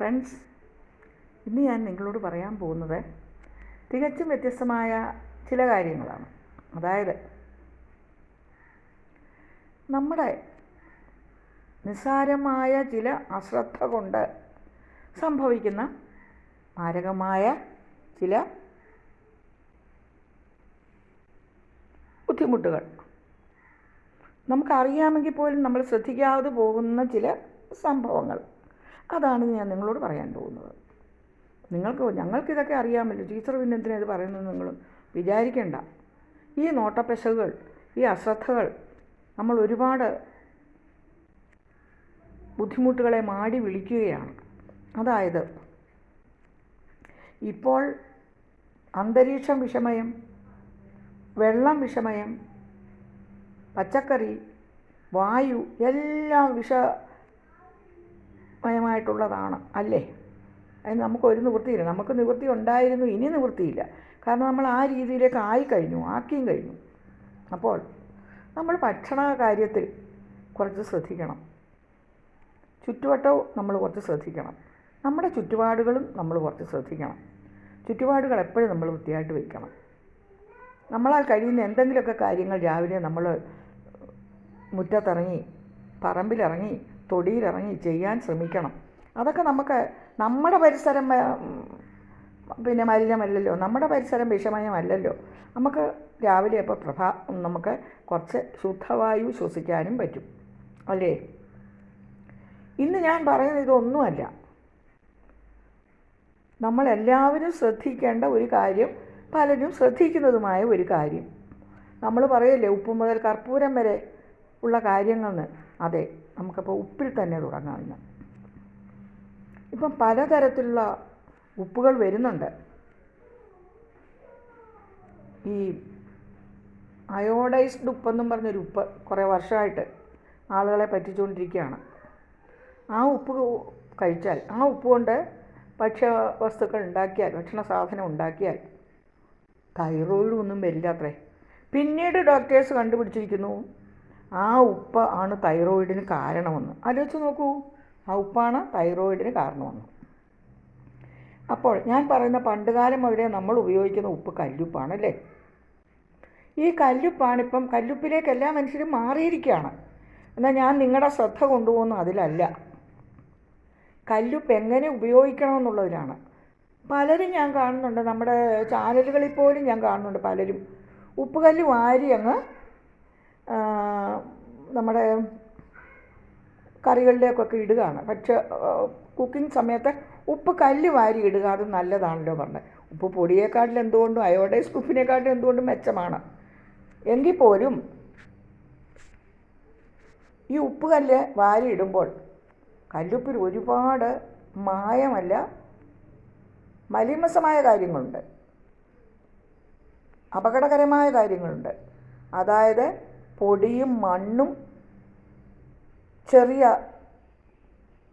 Friends ഇന്ന് ഞാൻ നിങ്ങളോട് പറയാൻ പോകുന്നത് തികച്ചും വ്യത്യസ്തമായ ചില കാര്യങ്ങളാണ്. അതായത് നമ്മുടെ നിസ്സാരമായ ചില അശ്രദ്ധ കൊണ്ട് സംഭവിക്കുന്ന മാരകമായ ചില ബുദ്ധിമുട്ടുകൾ. നമുക്കറിയാമെങ്കിൽ പോലും നമ്മൾ ശ്രദ്ധിക്കാതെ പോകുന്ന ചില സംഭവങ്ങൾ. അതാണ് ഞാൻ നിങ്ങളോട് പറയാൻ പോകുന്നത്. നിങ്ങൾക്ക് ഞങ്ങൾക്കിതൊക്കെ അറിയാമല്ലോ. ടീച്ചർ പിന്നെ എന്തിനാ ഇത് പറയുന്നത് നിങ്ങൾ വിചാരിക്കേണ്ട. ഈ നോട്ടപ്പശകൾ ഈ അശ്രദ്ധകൾ നമ്മൾ ഒരുപാട് ബുദ്ധിമുട്ടുകളെ മാടി വിളിക്കുകയാണ്. അതായത് ഇപ്പോൾ അന്തരീക്ഷം വിഷമയം വെള്ളം വിഷമയം പച്ചക്കറി വായു എല്ലാം വിഷമയമായിട്ടുള്ളതാണ് അല്ലേ? അതിന് നമുക്കൊരു നിവൃത്തിയില്ല. നമുക്ക് നിവൃത്തി ഉണ്ടായിരുന്നു ഇനി നിവൃത്തിയില്ല. കാരണം നമ്മൾ ആ രീതിയിലേക്ക് ആയിക്കഴിഞ്ഞു ആക്കിയും കഴിഞ്ഞു. അപ്പോൾ നമ്മൾ ഭക്ഷണ കാര്യത്തിൽ കുറച്ച് ശ്രദ്ധിക്കണം. ചുറ്റുവട്ടവും നമ്മൾ കുറച്ച് ശ്രദ്ധിക്കണം. നമ്മുടെ ചുറ്റുപാടുകളും നമ്മൾ കുറച്ച് ശ്രദ്ധിക്കണം. ചുറ്റുപാടുകൾ എപ്പോഴും നമ്മൾ വൃത്തിയായിട്ട് വയ്ക്കണം നമ്മളാൽ കഴിയുന്ന എന്തെങ്കിലുമൊക്കെ കാര്യങ്ങൾ രാവിലെ നമ്മൾ മുറ്റത്തിറങ്ങി പറമ്പിലിറങ്ങി തൊടിയിലിറങ്ങി ചെയ്യാൻ ശ്രമിക്കണം. അതൊക്കെ നമുക്ക് നമ്മുടെ പരിസരം പിന്നെ മലിനമല്ലല്ലോ. നമ്മുടെ പരിസരം വിഷമയമല്ലല്ലോ. നമുക്ക് രാവിലെ അപ്പോൾ പ്രഭാ നമുക്ക് കുറച്ച് ശുദ്ധവായു ശ്വസിക്കാനും പറ്റും. അല്ലേ? ഇന്ന് ഞാൻ പറയുന്നത് ഇതൊന്നുമല്ല. നമ്മളെല്ലാവരും ശ്രദ്ധിക്കേണ്ട ഒരു കാര്യം പലരും ശ്രദ്ധിക്കുന്നതുമായ ഒരു കാര്യം. നമ്മൾ പറയല്ലേ ഉപ്പ് മുതൽ കർപ്പൂരം വരെ ഉള്ള കാര്യങ്ങളെന്ന് അതെ. നമുക്കപ്പോൾ ഉപ്പിൽ തന്നെ തുടങ്ങാം ഇന്ന്. ഇപ്പം പലതരത്തിലുള്ള ഉപ്പുകൾ വരുന്നുണ്ട്. ഈ അയോഡൈസ്ഡ് ഉപ്പെന്നും പറഞ്ഞൊരു ഉപ്പ് കുറേ വർഷമായിട്ട് ആളുകളെ പറ്റിച്ചുകൊണ്ടിരിക്കുകയാണ്. ആ ഉപ്പ് കഴിച്ചാൽ ആ ഉപ്പ് കൊണ്ട് ഭക്ഷ്യ വസ്തുക്കൾ ഉണ്ടാക്കിയാൽ ഭക്ഷണ സാധനം ഉണ്ടാക്കിയാൽ തൈറോയിഡ് ഒന്നും വരില്ല അത്രേ പിന്നീട് ഡോക്ടേഴ്സ് കണ്ടുപിടിച്ചിരിക്കുന്നു ആ ഉപ്പ് ആണ് തൈറോയിഡിന് കാരണമെന്ന്. ആലോചിച്ച് നോക്കൂ. ആ ഉപ്പാണ് തൈറോയിഡിന് കാരണമെന്ന്. അപ്പോൾ ഞാൻ പറയുന്ന പണ്ടുകാലം മുതലേ നമ്മൾ ഉപയോഗിക്കുന്ന ഉപ്പ് കല്ലുപ്പാണ് അല്ലേ? ഈ കല്ലുപ്പാണ് ഇപ്പം കല്ലുപ്പിലേക്ക് എല്ലാ മനുഷ്യരും മാറിയിരിക്കുകയാണ്. എന്നാൽ ഞാൻ നിങ്ങളുടെ ശ്രദ്ധ കൊണ്ടുപോകുന്ന അതിലല്ല. കല്ലുപ്പ് എങ്ങനെ ഉപയോഗിക്കണമെന്നുള്ളതിലാണ്. പലരും ഞാൻ കാണുന്നുണ്ട്. നമ്മുടെ ചാനലുകളിൽ പോലും ഞാൻ കാണുന്നുണ്ട് പലരും. ഉപ്പുകല്ല് വാരി അങ്ങ് നമ്മുടെ കറികളിലേക്കൊക്കെ ഇടുകയാണ്. പക്ഷെ കുക്കിംഗ് സമയത്ത് ഉപ്പ് കല്ല് വാരി ഇടുക അത് നല്ലതാണല്ലോ പറഞ്ഞത്. ഉപ്പ് പൊടിയേക്കാട്ടിലും എന്തുകൊണ്ടും അയോഡൈസ് ഉപ്പിനെക്കാട്ടിലും എന്തുകൊണ്ടും മെച്ചമാണ്. എങ്കിൽ പോലും ഈ ഉപ്പ് കല്ല് വാരി ഇടുമ്പോൾ കല്ലുപ്പിൽ ഒരുപാട് മായമല്ല മലിമസമായ കാര്യങ്ങളുണ്ട്. അപകടകരമായ കാര്യങ്ങളുണ്ട്. അതായത് പൊടിയും മണ്ണും ചെറിയ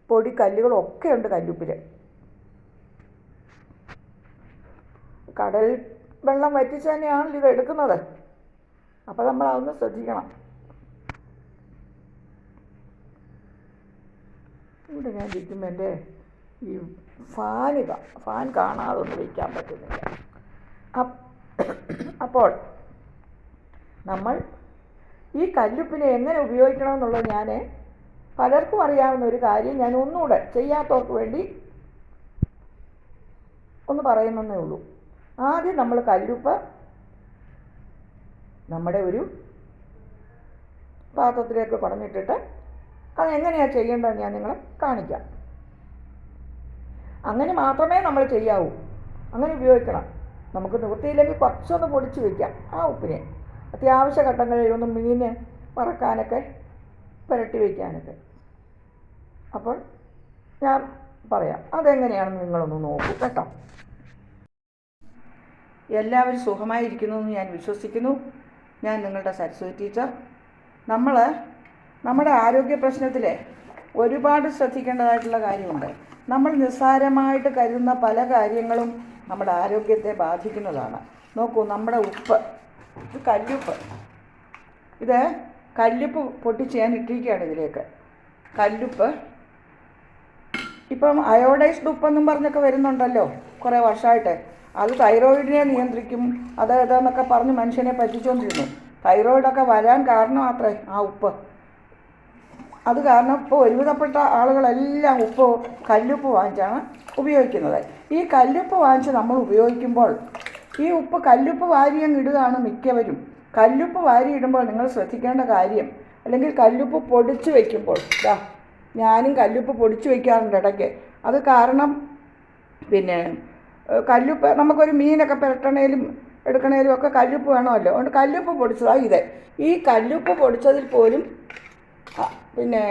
പൊടി കല്ലുകളും ഒക്കെ ഉണ്ട് കല്ലുപ്പിൽ കടൽ വെള്ളം വറ്റിച്ച് തന്നെയാണല്ലോ ഇത് എടുക്കുന്നത്. അപ്പോൾ നമ്മൾ അതൊന്ന് ശ്രദ്ധിക്കണം. ഇവിടെ ഞാൻ ഇരിക്കുമ്പോൾ എന്റെ ഈ ഫാന് ഫാൻ കാണാതെ ഒന്നും വയ്ക്കാൻ പറ്റുന്നില്ല അപ്പോൾ നമ്മൾ ഈ കല്ലുപ്പിനെ എങ്ങനെ ഉപയോഗിക്കണം എന്നുള്ളത് ഞാൻ പലർക്കും അറിയാവുന്ന ഒരു കാര്യം ഞാൻ ഒന്നുകൂടെ ചെയ്യാത്തവർക്ക് വേണ്ടി ഒന്ന് പറയുന്നതേ ഉള്ളൂ. ആദ്യം നമ്മൾ കല്ലുപ്പ് നമ്മുടെ ഒരു പാത്രത്തിലേക്ക് പറഞ്ഞിട്ടിട്ട് അത് എങ്ങനെയാണ് ചെയ്യേണ്ടതെന്ന് ഞാൻ നിങ്ങളെ കാണിക്കാം. അങ്ങനെ മാത്രമേ നമ്മൾ ചെയ്യാവൂ. അങ്ങനെ ഉപയോഗിക്കണം. നമുക്ക് നിവൃത്തിയില്ലെങ്കിൽ കുറച്ചൊന്ന് പൊടിച്ച് വയ്ക്കാം ആ ഉപ്പിനെ. അത്യാവശ്യ ഘട്ടങ്ങളിൽ ഒന്ന് മീൻ വറക്കാനൊക്കെ പുരട്ടി വയ്ക്കാനൊക്കെ അപ്പോൾ ഞാൻ പറയാം അതെങ്ങനെയാണെന്ന് നിങ്ങളൊന്ന് നോക്കൂ കേട്ടോ. എല്ലാവരും സുഖമായിരിക്കുന്നു എന്ന് ഞാൻ വിശ്വസിക്കുന്നു. ഞാൻ നിങ്ങളുടെ സരസ്വതി ടീച്ചർ. നമ്മൾ നമ്മുടെ ആരോഗ്യ പ്രശ്നത്തിൽ ഒരുപാട് ശ്രദ്ധിക്കേണ്ടതായിട്ടുള്ള കാര്യമുണ്ട്. നമ്മൾ നിസ്സാരമായിട്ട് കരുതുന്ന പല കാര്യങ്ങളും നമ്മുടെ ആരോഗ്യത്തെ ബാധിക്കുന്നതാണ്. നോക്കൂ നമ്മുടെ ഉപ്പ്. ഇത് കല്ലുപ്പ്. ഇത് കല്ലുപ്പ് പൊട്ടിച്ച് ഞാൻ ഇട്ടിരിക്കുകയാണ് ഇതിലേക്ക്. കല്ലുപ്പ്. ഇപ്പം അയോഡൈസ്ഡ് ഉപ്പെന്നും പറഞ്ഞൊക്കെ വരുന്നുണ്ടല്ലോ കുറേ വർഷമായിട്ട്. അത് തൈറോയിഡിനെ നിയന്ത്രിക്കും. അത് ഇതെന്നൊക്കെ പറഞ്ഞ് മനുഷ്യനെ പറ്റിച്ചുകൊണ്ടിരുന്നു തൈറോയിഡൊക്കെ വരാൻ കാരണം അത്രേ ആ ഉപ്പ്. അത് കാരണം ഇപ്പോൾ ഒരുവിധപ്പെട്ട ആളുകളെല്ലാം ഉപ്പ് കല്ലുപ്പ് വാങ്ങിച്ചാണ് ഉപയോഗിക്കുന്നത്. ഈ കല്ലുപ്പ് വാങ്ങിച്ച് നമ്മൾ ഉപയോഗിക്കുമ്പോൾ ഈ ഉപ്പ് കല്ലുപ്പ് വാരി അങ്ങ് ഇടുകയാണ് മിക്കവരും. കല്ലുപ്പ് വാരി ഇടുമ്പോൾ നിങ്ങൾ ശ്രദ്ധിക്കേണ്ട കാര്യം അല്ലെങ്കിൽ കല്ലുപ്പ് പൊടിച്ച് വയ്ക്കുമ്പോൾ ഇതാ ഞാനും കല്ലുപ്പ് പൊടിച്ച് വയ്ക്കാറുണ്ട് ഇടയ്ക്ക്. അത് കാരണം പിന്നെ കല്ലുപ്പ് നമുക്കൊരു മീനൊക്കെ പുരട്ടണേലും എടുക്കണേലും ഒക്കെ കല്ലുപ്പ് വേണമല്ലോ. അതുകൊണ്ട് കല്ലുപ്പ് പൊടിച്ചതാണ് ഇത്. ഈ കല്ലുപ്പ് പൊടിച്ചതിൽ പോലും പിന്നെ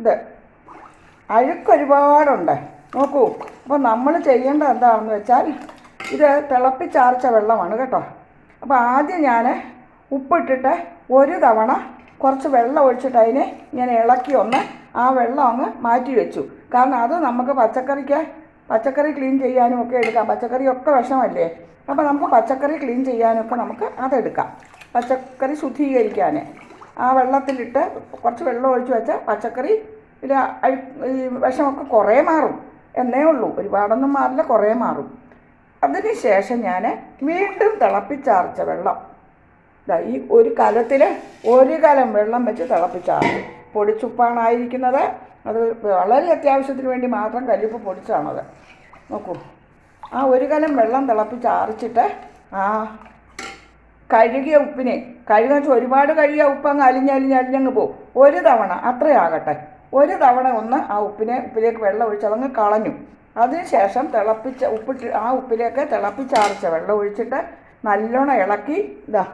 ഇത് അഴുക്കൊരുപാടുണ്ട് നോക്കൂ അപ്പോൾ നമ്മൾ ചെയ്യേണ്ടത് എന്താണെന്ന് വെച്ചാൽ ഇത് തിളപ്പിച്ചാർച്ച വെള്ളമാണ് കേട്ടോ. അപ്പോൾ ആദ്യം ഞാൻ ഉപ്പിട്ടിട്ട് ഒരു തവണ കുറച്ച് വെള്ളം ഒഴിച്ചിട്ട് അതിനെ ഇങ്ങനെ ഇളക്കി ഒന്ന് ആ വെള്ളം അങ്ങ് മാറ്റി വെച്ചു. കാരണം അത് നമുക്ക് പച്ചക്കറിക്ക് പച്ചക്കറി ക്ലീൻ ചെയ്യാനും ഒക്കെ എടുക്കാം. പച്ചക്കറിയൊക്കെ വിഷമല്ലേ? അപ്പോൾ നമുക്ക് പച്ചക്കറി ക്ലീൻ ചെയ്യാനൊക്കെ നമുക്ക് അതെടുക്കാം. പച്ചക്കറി ശുദ്ധീകരിക്കാൻ. ആ വെള്ളത്തിലിട്ട് കുറച്ച് വെള്ളം ഒഴിച്ച് വെച്ചാൽ പച്ചക്കറി ഈ വിഷമൊക്കെ കുറേ മാറും. എന്നേ ഉള്ളൂ. ഒരുപാടൊന്നും മാറില്ല കുറേ മാറും. അതിന് ശേഷം ഞാൻ വീണ്ടും തിളപ്പിച്ചാർച്ച വെള്ളം. ഈ ഒരു കലത്തിൽ ഒരു കലം വെള്ളം വെച്ച് തിളപ്പിച്ചാർച്ചു പൊടിച്ചുപ്പാണായിരിക്കുന്നത്. അത് വളരെ അത്യാവശ്യത്തിന് വേണ്ടി മാത്രം കല്ലുപ്പ് പൊടിച്ചാണത്. നോക്കൂ. ആ ഒരു കലം വെള്ളം തിളപ്പിച്ചാർച്ചിട്ട് ആ കഴുകിയ ഉപ്പിനെ കഴുകാൻ വെച്ചാൽ ഒരുപാട് കഴുകിയ ഉപ്പ് അങ്ങ് അലിഞ്ഞലിഞ്ഞ് അലിഞ്ഞങ്ങ് പോകും ഒരു തവണ അത്രയാകട്ടെ ഒരു തവണ ഒന്ന് ആ ഉപ്പിനെ ഉപ്പിലേക്ക് വെള്ളം ഒഴിച്ച് അതങ്ങ് കളഞ്ഞു. അതിനുശേഷം തിളപ്പിച്ച ഉപ്പിട്ട് ആ ഉപ്പിലേക്ക് തിളപ്പിച്ചാർച്ച വെള്ളം ഒഴിച്ചിട്ട് നല്ലോണം ഇളക്കി ഇതാ.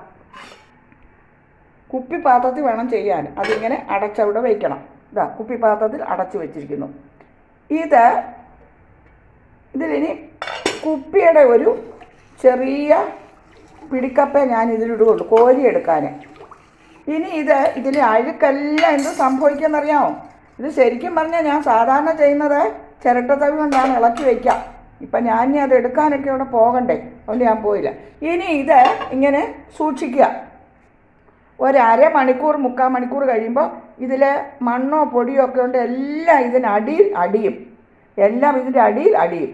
കുപ്പിപ്പാത്രത്തിൽ വേണം ചെയ്യാൻ. അതിങ്ങനെ അടച്ചവിടെ വയ്ക്കണം ഇതാ കുപ്പിപ്പാത്രത്തിൽ അടച്ചു വെച്ചിരിക്കുന്നു. ഇത് ഇതിലിനി കുപ്പിയുടെ ഒരു ചെറിയ പിടിക്കപ്പേ ഞാൻ ഇതിലിടുകയുള്ളൂ കോരിയെടുക്കാൻ ഇനി ഇത് ഇതിൽ അഴുക്കെല്ലാം എന്ത് സംഭവിക്കുമെന്നറിയാമോ? ഇത് ശരിക്കും പറഞ്ഞാൽ ഞാൻ സാധാരണ ചെയ്യുന്നത് ചിരട്ടത്തവി കൊണ്ടാണ് ഇളക്കി വയ്ക്കുക ഇപ്പം ഞാൻ ഇനി അത് എടുക്കാനൊക്കെ അവിടെ പോകണ്ടേ? അതുകൊണ്ട് ഞാൻ പോയില്ല. ഇനി ഇത് ഇങ്ങനെ സൂക്ഷിക്കുക. ഒരര അരമണിക്കൂർ മുക്കാൽ മണിക്കൂർ കഴിയുമ്പോൾ ഇതിൽ മണ്ണോ പൊടിയോ ഒക്കെ ഉണ്ട് എല്ലാം ഇതിന് അടിയിൽ അടിയും. എല്ലാം ഇതിന്റെ അടിയിൽ അടിയും.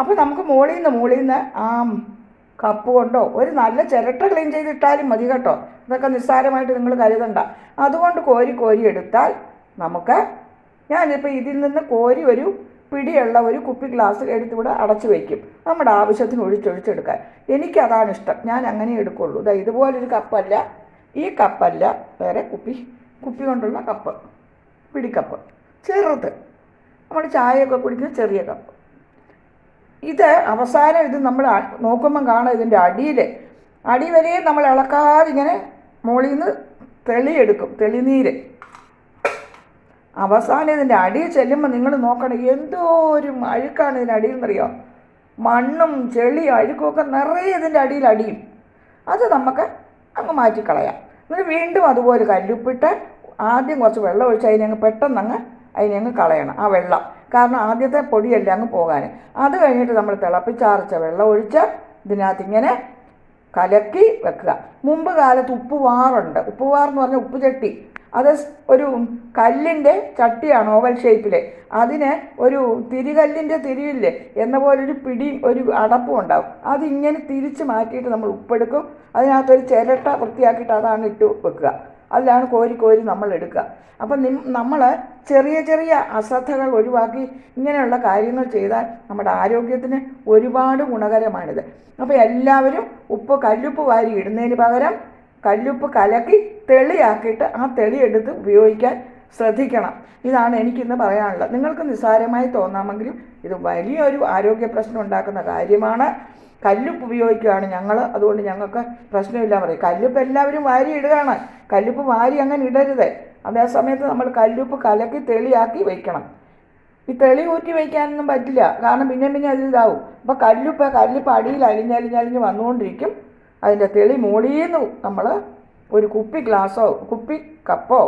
അപ്പോൾ നമുക്ക് മുകളിൽ നിന്ന് മുകളിൽ നിന്ന് ആ കപ്പ് കൊണ്ടോ ഒരു നല്ല ചിരട്ട ക്ലീൻ ചെയ്തിട്ടാലും മതി കേട്ടോ. ഇതൊക്കെ നിസ്സാരമായിട്ട് നിങ്ങൾ കരുതണ്ട. അതുകൊണ്ട് കോരി കോരി എടുത്താൽ നമുക്ക് ഞാനിപ്പോൾ ഇതിൽ നിന്ന് കോരി ഒരു പിടിയുള്ള ഒരു കുപ്പി ഗ്ലാസ് എടുത്തിവിടെ അടച്ചു വയ്ക്കും നമ്മുടെ ആവശ്യത്തിന് ഒഴിച്ചൊഴിച്ചെടുക്കാൻ എനിക്കതാണ് ഇഷ്ടം. ഞാൻ അങ്ങനെ എടുക്കുള്ളൂ. ഇതാ ഇതുപോലൊരു കപ്പല്ല. ഈ കപ്പല്ല വേറെ കുപ്പി കുപ്പി കൊണ്ടുള്ള കപ്പ് പിടിക്കപ്പ്. ചെറുത്. നമ്മൾ ചായയൊക്കെ കുടിക്കുന്ന ചെറിയ കപ്പ്. ഇത് അവസാനം ഇത് നമ്മൾ നോക്കുമ്പം കാണാം ഇതിന്റെ അടിയിൽ അടി വരെയും നമ്മൾ ഇളക്കാതെ ഇങ്ങനെ മുകളിൽ നിന്ന് തെളിയെടുക്കും. തെളിനീര്. അവസാനം ഇതിന്റെ അടിയിൽ ചെല്ലുമ്പോൾ നിങ്ങൾ നോക്കണം എന്തോ ഒരു അഴുക്കാണ് ഇതിന്റെ അടിയിൽ എന്നറിയോ? മണ്ണും ചെളിയും അഴുക്കുമൊക്കെ നിറയെ ഇതിന്റെ അടിയിൽ അടിയും. അത് നമുക്ക് അങ്ങ് മാറ്റിക്കളയാം. എന്നിട്ട് വീണ്ടും അതുപോലെ കല്ലുപ്പിട്ട് ആദ്യം കുറച്ച് വെള്ളം ഒഴിച്ച് അതിനെ അങ്ങ് പെട്ടെന്ന് അങ്ങ് അതിനെ അങ്ങ് കളയണം ആ വെള്ളം. കാരണം ആദ്യത്തെ പൊടിയല്ല അങ്ങ് പോകാൻ അത് കഴിഞ്ഞിട്ട് നമ്മൾ തിളപ്പിച്ചാർച്ച വെള്ളം ഒഴിച്ച് ഇതിനകത്ത് ഇങ്ങനെ കലക്കി വെക്കുക. മുമ്പ് കാലത്ത് ഉപ്പുവാറുണ്ട്. ഉപ്പുവാർ എന്ന് പറഞ്ഞാൽ ഉപ്പ് ചട്ടി. അത് ഒരു കല്ലിന്റെ ചട്ടിയാണ് ഓവൽ ഷേപ്പിൽ അതിന് ഒരു തിരികല്ലിന്റെ തിരിയില്ലേ എന്ന പോലൊരു ഒരു പിടി ഒരു അടപ്പും ഉണ്ടാവും. അതിങ്ങനെ തിരിച്ച് മാറ്റിയിട്ട് നമ്മൾ ഉപ്പെടുക്കും. അതിനകത്തൊരു ചിരട്ട വൃത്തിയാക്കിയിട്ട് അതാണ് ഇട്ട് വെക്കുക. അതിലാണ് കോരി കോരി നമ്മൾ എടുക്കുക. അപ്പം നി നമ്മൾ ചെറിയ ചെറിയ അശ്രദ്ധകൾ ഒഴിവാക്കി ഇങ്ങനെയുള്ള കാര്യങ്ങൾ ചെയ്താൽ നമ്മുടെ ആരോഗ്യത്തിന് ഒരുപാട് ഗുണകരമാണിത്. അപ്പോൾ എല്ലാവരും ഉപ്പ് കല്ലുപ്പ് വാരി ഇടുന്നതിന് പകരം കല്ലുപ്പ് കലക്കി തെളിയാക്കിയിട്ട് ആ തെളിയെടുത്ത് ഉപയോഗിക്കാൻ ശ്രദ്ധിക്കണം. ഇതാണ് എനിക്കിന്ന് പറയാനുള്ളത്. നിങ്ങൾക്ക് നിസ്സാരമായി തോന്നാമെങ്കിലും ഇത് വലിയൊരു ആരോഗ്യ പ്രശ്നം ഉണ്ടാക്കുന്ന കാര്യമാണ്. കല്ലുപ്പ് ഉപയോഗിക്കുകയാണ് ഞങ്ങൾ അതുകൊണ്ട് ഞങ്ങൾക്ക് പ്രശ്നമില്ല പറയും. കല്ലുപ്പ് എല്ലാവരും വാരി ഇടുകയാണ്. കല്ലുപ്പ് വാരി അങ്ങനെ ഇടരുത്. അതേ സമയത്ത് നമ്മൾ കല്ലുപ്പ് കലക്കി തെളിയാക്കി വയ്ക്കണം ഈ തെളി ഊറ്റി വയ്ക്കാനൊന്നും പറ്റില്ല. കാരണം പിന്നെ പിന്നെ അത് ഇതാവും. അപ്പോൾ കല്ലുപ്പ് കല്ലുപ്പ് അടിയിൽ അലിഞ്ഞലിഞ്ഞലിഞ്ഞ് വന്നുകൊണ്ടിരിക്കും. അതിന്റെ തെളി മുകളിൽ നിന്ന് നമ്മൾ ഒരു കുപ്പി ഗ്ലാസ്സോ കുപ്പി കപ്പോ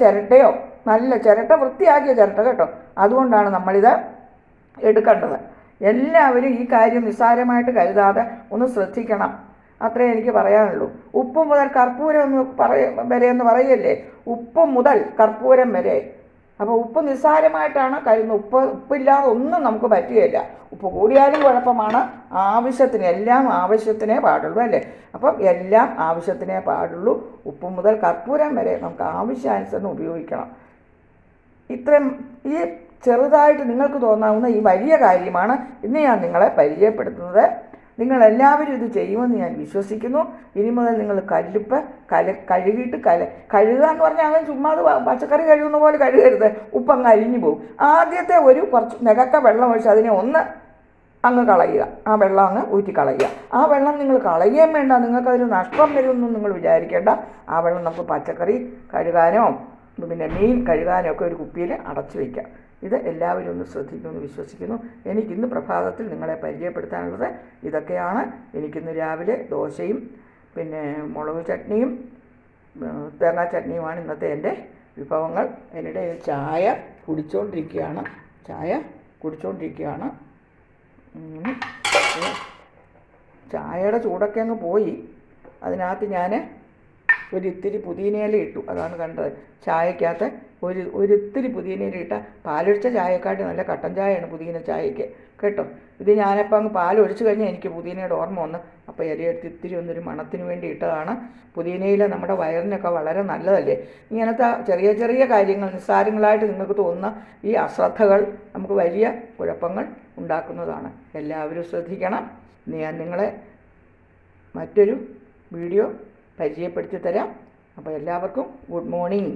ചിരട്ടയോ നല്ല ചിരട്ട വൃത്തിയാക്കിയ ചിരട്ട കേട്ടോ. അതുകൊണ്ടാണ് നമ്മളിത് എടുക്കേണ്ടത്. എല്ലാവരും ഈ കാര്യം നിസ്സാരമായിട്ട് കരുതാതെ ഒന്ന് ശ്രദ്ധിക്കണം. അത്രേ എനിക്ക് പറയാനുള്ളൂ. ഉപ്പ് മുതൽ കർപ്പൂരം എന്ന് പറയ വരെ എന്ന് പറയല്ലേ? ഉപ്പ് മുതൽ കർപ്പൂരം വരെ. അപ്പോൾ ഉപ്പ് നിസ്സാരമായിട്ടാണ് കരുതുന്നത്. ഉപ്പ് ഉപ്പില്ലാതെ ഒന്നും നമുക്ക് പറ്റുകയില്ല. ഉപ്പ് കൂടിയാലും കുഴപ്പമാണ്. ആവശ്യത്തിന് എല്ലാം ആവശ്യത്തിനേ പാടുള്ളൂ അല്ലേ? അപ്പം എല്ലാം ആവശ്യത്തിനേ പാടുള്ളൂ. ഉപ്പ് മുതൽ കർപ്പൂരം വരെ നമുക്ക് ആവശ്യാനുസരണം ഉപയോഗിക്കണം. ഇത്രയും ഈ ചെറുതായിട്ട് നിങ്ങൾക്ക് തോന്നാവുന്ന ഈ വലിയ കാര്യമാണ് ഇന്ന് ഞാൻ നിങ്ങളെ പരിചയപ്പെടുത്തുന്നത്. നിങ്ങളെല്ലാവരും ഇത് ചെയ്യുമെന്ന് ഞാൻ വിശ്വസിക്കുന്നു. ഇനി മുതൽ നിങ്ങൾ കല്ലുപ്പ് കല കഴുകിയിട്ട് കല കഴുകുക എന്ന് പറഞ്ഞാൽ അങ്ങനെ ചുമ്മാ പച്ചക്കറി കഴുകുന്ന പോലെ കഴുകരുത്. ഉപ്പങ്ങ് അരിഞ്ഞു പോകും. ആദ്യത്തെ ഒരു കുറച്ച് നികക്ക വെള്ളം ഒഴിച്ച് അതിനെ ഒന്ന് അങ്ങ് കളയുക. ആ വെള്ളം അങ്ങ് ഊറ്റി കളയുക. ആ വെള്ളം നിങ്ങൾ കളയുകയും വേണ്ട. നിങ്ങൾക്കതൊരു നഷ്ടം വരുമെന്നും നിങ്ങൾ വിചാരിക്കേണ്ട. ആ വെള്ളം നമുക്ക് പച്ചക്കറി കഴുകാനോ പിന്നെ മീൻ കഴുകാനോ ഒക്കെ ഒരു കുപ്പിയിൽ അടച്ചു വയ്ക്കാം ഇത് എല്ലാവരും ഒന്ന് ശ്രദ്ധിക്കുമെന്ന് വിശ്വസിക്കുന്നു. എനിക്കിന്ന് പ്രഭാതത്തിൽ നിങ്ങളെ പരിചയപ്പെടുത്താനുള്ളത് ഇതൊക്കെയാണ്. എനിക്കിന്ന് രാവിലെ ദോശയും പിന്നെ മുളക് ചട്നിയും തേങ്ങാ ചട്നിയുമാണ് ഇന്നത്തെ എന്റെ വിഭവങ്ങൾ. എന്നിടെ ചായ കുടിച്ചുകൊണ്ടിരിക്കുകയാണ് ചായ കുടിച്ചുകൊണ്ടിരിക്കുകയാണ്. ചായയുടെ ചൂടൊക്കെ അങ്ങ് പോയി. അതിനകത്ത് ഞാൻ ഒരു ഇത്തിരി പുതിനയില ഇട്ടു. അതാണ് കണ്ടത്. ചായക്കകത്ത് ഒരു ഒരിത്തിരി പുതിനയില ഇട്ട പാലൊഴിച്ച ചായക്കാട്ടി നല്ല കട്ടൻ ചായയാണ് പുതിന ചായക്ക് കേട്ടോ? ഇത് ഞാനപ്പോൾ അങ്ങ് പാലൊഴിച്ച് കഴിഞ്ഞാൽ എനിക്ക് പുതിനയുടെ ഓർമ്മ വന്ന്. അപ്പോൾ ഇരയെടുത്ത് ഇത്തിരി ഒന്നൊരു മണത്തിന് വേണ്ടി ഇട്ടതാണ് പുതിനയില. നമ്മുടെ വയറിനൊക്കെ വളരെ നല്ലതല്ലേ? ഇങ്ങനത്തെ ചെറിയ ചെറിയ കാര്യങ്ങൾ നിസ്സാരങ്ങളായിട്ട് നിങ്ങൾക്ക് തോന്നുന്ന ഈ അശ്രദ്ധകൾ നമുക്ക് വലിയ കുഴപ്പങ്ങൾ ഉണ്ടാക്കുന്നതാണ്. എല്ലാവരും ശ്രദ്ധിക്കണം. ഞാൻ നിങ്ങളെ മറ്റൊരു വീഡിയോ പരിചയപ്പെടുത്തി തരാം. അപ്പോൾ എല്ലാവർക്കും ഗുഡ് മോർണിംഗ്.